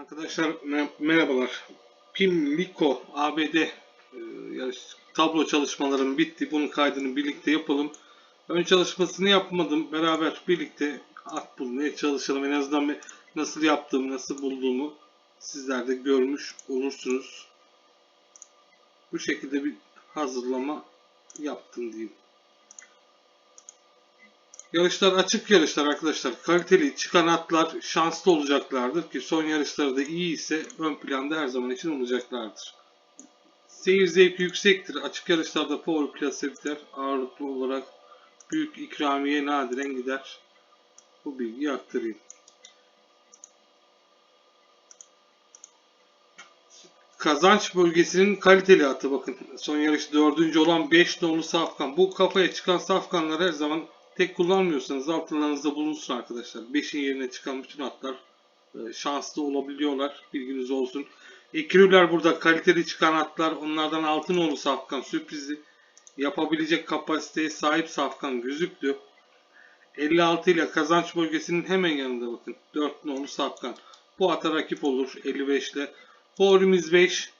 Arkadaşlar mer- merhabalar. Pimlico ABD e, yarış tablo çalışmalarım bitti. Bunun kaydını birlikte yapalım. Ön çalışmasını yapmadım. Beraber birlikte at bulmaya çalışalım. En azından nasıl yaptığımı, nasıl bulduğumu sizler de görmüş olursunuz. Bu şekilde bir hazırlama yaptım diyeyim. Yarışlar açık yarışlar arkadaşlar. Kaliteli çıkan atlar şanslı olacaklardır ki son yarışları da iyi ise ön planda her zaman için olacaklardır. Seyir zevki yüksektir. Açık yarışlarda favori plase biter. Ağırlıklı olarak büyük ikramiye nadiren gider. Bu bilgiyi aktarayım. Kazanç bölgesinin kaliteli atı bakın. Son yarış dördüncü olan 5 nolu safkan. Bu kafaya çıkan safkanlar her zaman tek kullanmıyorsanız altınlarınızda bulunsun arkadaşlar. 5'in yerine çıkan bütün atlar e, şanslı olabiliyorlar. Bilginiz olsun. Ekürüler burada kaliteli çıkan atlar. Onlardan altın nolu safkan sürprizi yapabilecek kapasiteye sahip safkan gözüktü. 56 ile kazanç bölgesinin hemen yanında bakın. 4 nolu safkan. Bu ata rakip olur 55 ile. Favorimiz 5.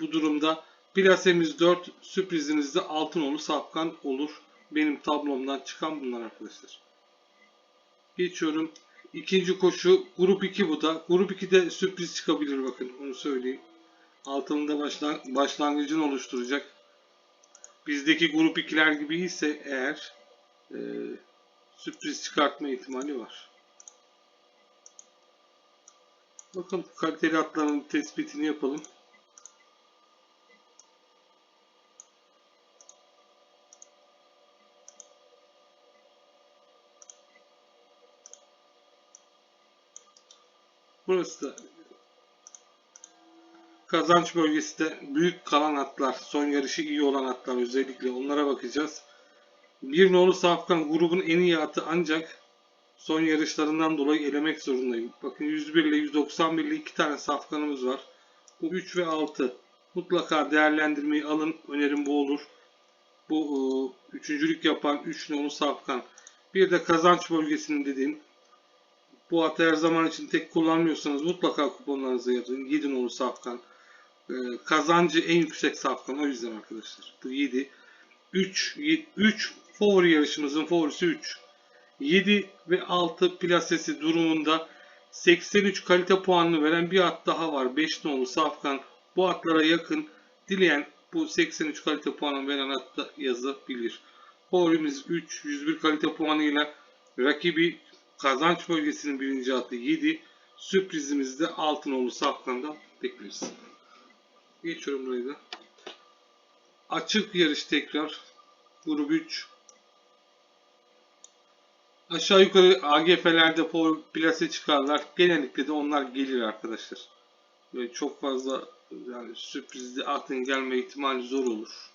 Bu durumda plasemiz 4. Sürprizimiz de altın nolu safkan olur. Benim tablomdan çıkan bunlar arkadaşlar. Geçiyorum. İkinci koşu grup 2 bu da. Grup 2'de sürpriz çıkabilir bakın onu söyleyeyim. Altında başlan başlangıcını oluşturacak. Bizdeki grup 2'ler gibi ise eğer e, sürpriz çıkartma ihtimali var. Bakın kaliteli atların tespitini yapalım. Burası da kazanç bölgesi de büyük kalan atlar, son yarışı iyi olan atlar özellikle onlara bakacağız. Bir nolu safkan grubun en iyi atı ancak son yarışlarından dolayı elemek zorundayım. Bakın 101 ile 191 ile iki tane safkanımız var. Bu 3 ve 6. Mutlaka değerlendirmeyi alın. Önerim bu olur. Bu e, üçüncülük yapan 3 nolu safkan. Bir de kazanç bölgesinin dediğim bu atı her zaman için tek kullanmıyorsanız mutlaka kuponlarınıza yazın. 7 nolu safkan. Ee, kazancı en yüksek safkan o yüzden arkadaşlar. Bu 7. 3, 3 favori yarışımızın favorisi 3. 7 ve 6 plasesi durumunda 83 kalite puanını veren bir at daha var. 5 nolu safkan. Bu atlara yakın dileyen bu 83 kalite puanı veren atta yazabilir. Favorimiz 3, 101 kalite puanıyla rakibi kazanç bölgesinin birinci atı 7. Sürprizimizi de Altınoğlu Safkan'dan bekleriz. Geçiyorum burayı da. Açık yarış tekrar. Grup 3. Aşağı yukarı AGF'lerde plase çıkarlar. Genellikle de onlar gelir arkadaşlar. Ve çok fazla yani sürprizli atın gelme ihtimali zor olur.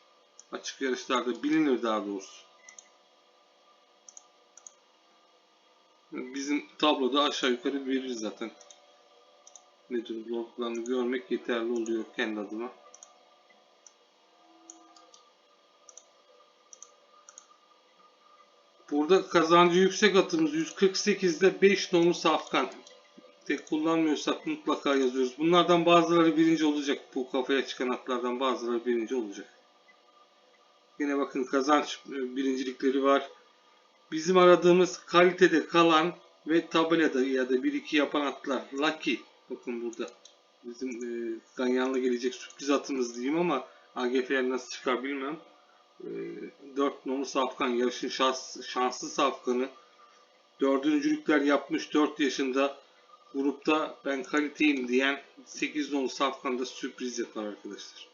Açık yarışlarda bilinir daha doğrusu. Bizim tabloda aşağı yukarı verir zaten. Ne tür bloklarını görmek yeterli oluyor kendi adıma. Burada kazancı yüksek atımız 148'de 5 nolu safkan. Tek kullanmıyorsak mutlaka yazıyoruz. Bunlardan bazıları birinci olacak. Bu kafaya çıkan atlardan bazıları birinci olacak. Yine bakın kazanç e, birincilikleri var. Bizim aradığımız kalitede kalan ve tabelada ya da 1-2 yapan atlar. Lucky. Bakın burada. Bizim e, Ganyan'la gelecek sürpriz atımız diyeyim ama AGF'ler nasıl çıkar bilmem. E, 4 nolu safkan. Yarışın şans, şanslı safkanı. Dördüncülükler yapmış 4 yaşında. Grupta ben kaliteyim diyen 8 nolu safkan da sürpriz yapar arkadaşlar.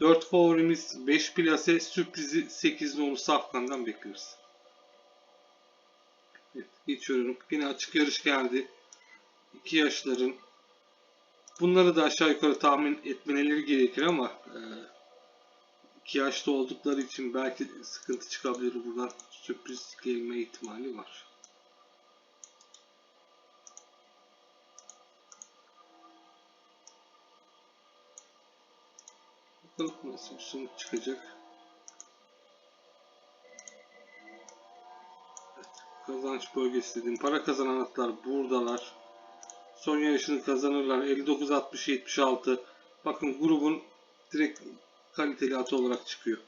4 favorimiz 5 plase sürprizi 8 nolu safkandan bekleriz. Evet, geçiyorum. Yine açık yarış geldi. 2 yaşların. Bunları da aşağı yukarı tahmin etmeleri gerekir ama 2 yaşta oldukları için belki sıkıntı çıkabilir. Buradan sürpriz gelme ihtimali var. Bakalım nasıl bir sonuç çıkacak. Kazanç bölgesi dedim. Para kazanan atlar buradalar. son yarışını kazanırlar. 59-60-76. Bakın grubun direkt kaliteli atı olarak çıkıyor.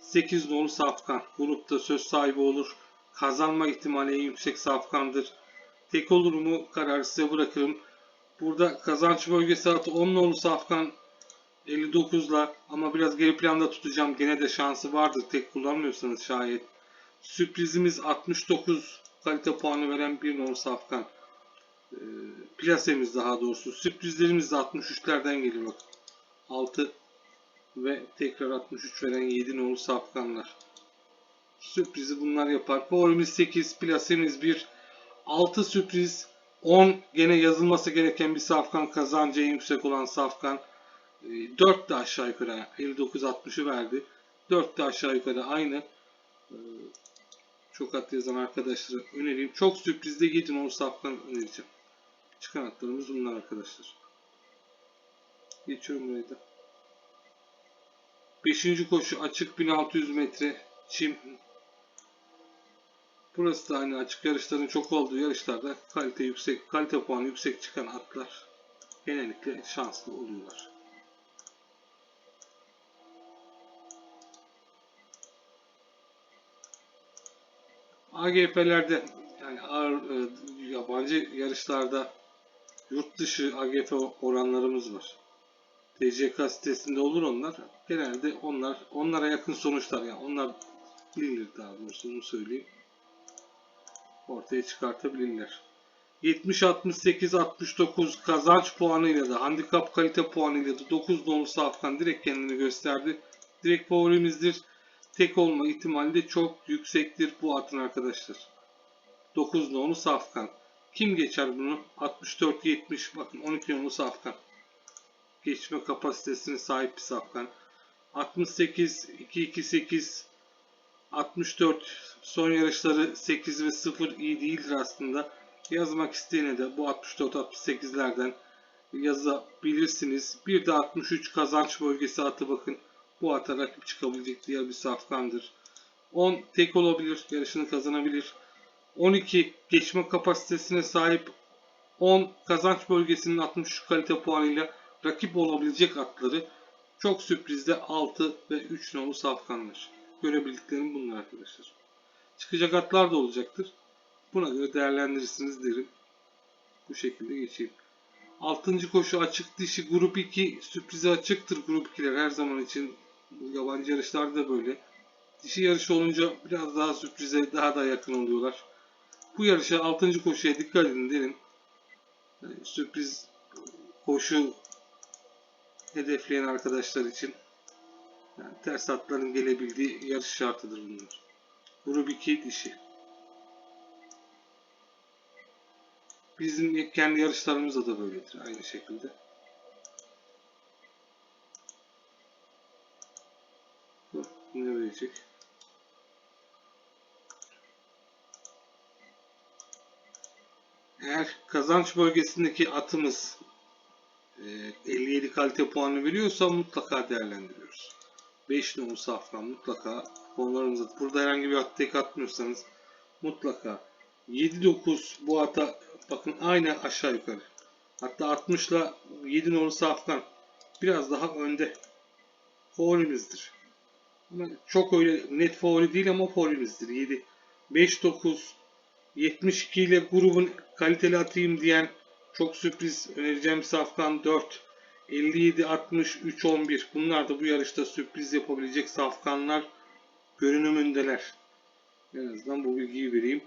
8 nolu Safkan. Grupta söz sahibi olur. Kazanma ihtimali en yüksek Safkan'dır. Tek olur mu kararı size bırakırım. Burada kazanç bölgesi atı 10 nolu Safkan 59'la ama biraz geri planda tutacağım. Gene de şansı vardır tek kullanmıyorsanız şayet. Sürprizimiz 69 kalite puanı veren bir nolu Safkan. Ee, plasemiz daha doğrusu. Sürprizlerimiz de 63'lerden geliyor. Bak. 6 ve tekrar 63 veren 7 nolu Safkanlar. Sürprizi bunlar yapar. Favorimiz 8, plasemiz 1. 6 sürpriz, 10 gene yazılması gereken bir Safkan kazancı en yüksek olan Safkan. 4 de aşağı yukarı 59-60'ı verdi. 4 de aşağı yukarı aynı. Çok at yazan arkadaşlara önereyim. Çok sürprizde 7 nolu Safkan önereceğim. Çıkan atlarımız bunlar arkadaşlar. Geçiyorum burayı da. Beşinci koşu açık 1600 metre çim. Burası da aynı açık yarışların çok olduğu yarışlarda kalite yüksek, kalite puanı yüksek çıkan atlar genellikle şanslı oluyorlar. AGF'lerde yani ağır, e, yabancı yarışlarda yurt dışı AGF oranlarımız var. TCK sitesinde olur onlar. Genelde onlar onlara yakın sonuçlar yani onlar bilinir daha doğrusu onu söyleyeyim. Ortaya çıkartabilirler. 70 68 69 kazanç puanıyla da handikap kalite puanıyla da 9 nolu Safkan direkt kendini gösterdi. Direkt favorimizdir. Tek olma ihtimali de çok yüksektir bu atın arkadaşlar. 9 nolu Safkan. Kim geçer bunu? 64 70 bakın 12 nolu Safkan geçme kapasitesine sahip bir safkan. 68, 228, 64 son yarışları 8 ve 0 iyi değildir aslında. Yazmak isteyene de bu 64-68'lerden yazabilirsiniz. Bir de 63 kazanç bölgesi atı bakın. Bu ata rakip çıkabilecek diğer bir safkandır. 10 tek olabilir. Yarışını kazanabilir. 12 geçme kapasitesine sahip 10 kazanç bölgesinin 63 kalite puanıyla rakip olabilecek atları çok sürprizde 6 ve 3 nolu safkanlar. Görebildiklerim bunlar arkadaşlar. Çıkacak atlar da olacaktır. Buna göre değerlendirirsiniz derim. Bu şekilde geçeyim. 6. koşu açık dişi grup 2 sürprize açıktır grup 2'ler her zaman için. Yabancı yarışlarda da böyle. Dişi yarışı olunca biraz daha sürprize daha da yakın oluyorlar. Bu yarışa 6. koşuya dikkat edin derim. Yani sürpriz koşu hedefleyen arkadaşlar için yani ters atların gelebildiği yarış şartıdır bunlar. 2 dişi. Bizim kendi yarışlarımızda da böyledir aynı şekilde. Verecek? Eğer kazanç bölgesindeki atımız 57 kalite puanı veriyorsa mutlaka değerlendiriyoruz. 5 numaralı safran mutlaka puanlarımızı burada herhangi bir at tek atmıyorsanız mutlaka 7-9 bu ata bakın aynı aşağı yukarı. Hatta 60 ile 7 numaralı safran biraz daha önde favorimizdir. Çok öyle net favori değil ama favorimizdir. 7 5-9 72 ile grubun kaliteli atayım diyen çok sürpriz önereceğim Safkan 4. 57 60 3 11. Bunlar da bu yarışta sürpriz yapabilecek safkanlar görünümündeler. En azından bu bilgiyi vereyim.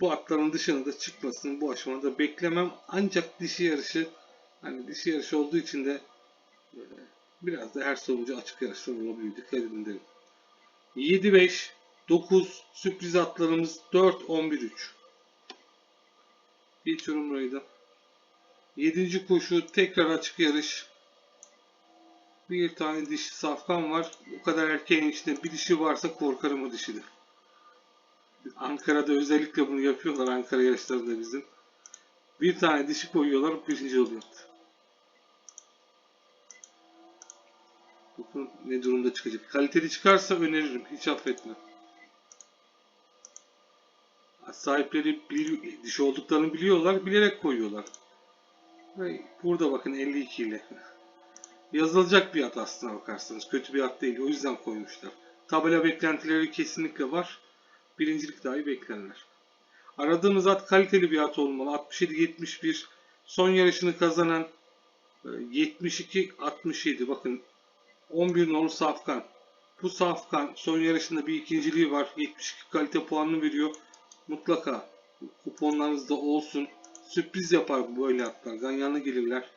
Bu atların dışına da çıkmasını bu aşamada beklemem. Ancak dişi yarışı hani dişi yarışı olduğu için de böyle biraz da her sonucu açık yarışlar olabilir. Dikkat edin derim. 7 5 9 sürpriz atlarımız 4 11 3. Geçiyorum burayı da. 7. koşu tekrar açık yarış. Bir tane dişi safkan var. O kadar erkeğin içinde bir dişi varsa korkarım o dişide. Ankara'da özellikle bunu yapıyorlar Ankara yarışlarında bizim. Bir tane dişi koyuyorlar birinci oluyor. Bakın ne durumda çıkacak. Kaliteli çıkarsa öneririm. Hiç affetmem. Sahipleri bili- dişi olduklarını biliyorlar. Bilerek koyuyorlar. Burada bakın 52 ile. Yazılacak bir at aslına bakarsanız. Kötü bir at değil. O yüzden koymuşlar. Tabela beklentileri kesinlikle var. Birincilik dahi beklenir. Aradığımız at kaliteli bir at olmalı. 67-71 son yarışını kazanan e, 72-67 bakın 11 nolu Safkan. Bu Safkan son yarışında bir ikinciliği var. 72 kalite puanını veriyor. Mutlaka kuponlarınızda olsun. Sürpriz yapar bu böyle atlar. Ganyanlı gelirler.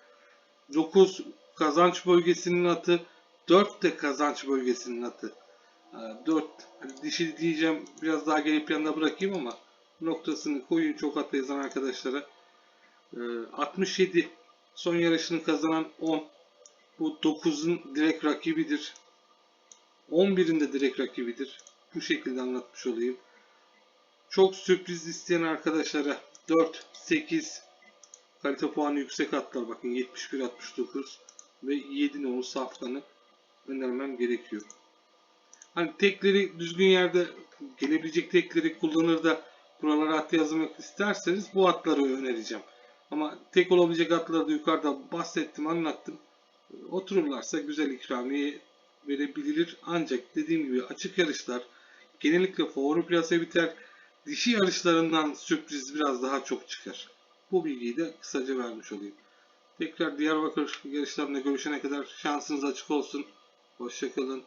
9 kazanç bölgesinin atı. 4 de kazanç bölgesinin atı. 4 dişi diyeceğim biraz daha geri planda bırakayım ama noktasını koyun çok atla yazan arkadaşlara. Ee, 67 son yarışını kazanan 10. Bu 9'un direkt rakibidir. 11'in de direkt rakibidir. Bu şekilde anlatmış olayım. Çok sürpriz isteyen arkadaşlara 4, 8 kalite puanı yüksek atlar. Bakın 71, 69 ve 7 nolu safkanı önermem gerekiyor. Hani tekleri düzgün yerde gelebilecek tekleri kullanır da buralara at yazmak isterseniz bu atları önereceğim. Ama tek olabilecek atları da yukarıda bahsettim, anlattım. Otururlarsa güzel ikramiye verebilir. Ancak dediğim gibi açık yarışlar genellikle favori plase biter. Dişi yarışlarından sürpriz biraz daha çok çıkar. Bu bilgiyi de kısaca vermiş olayım. Tekrar Diyarbakır yarışlarında görüşene kadar şansınız açık olsun. Hoşçakalın.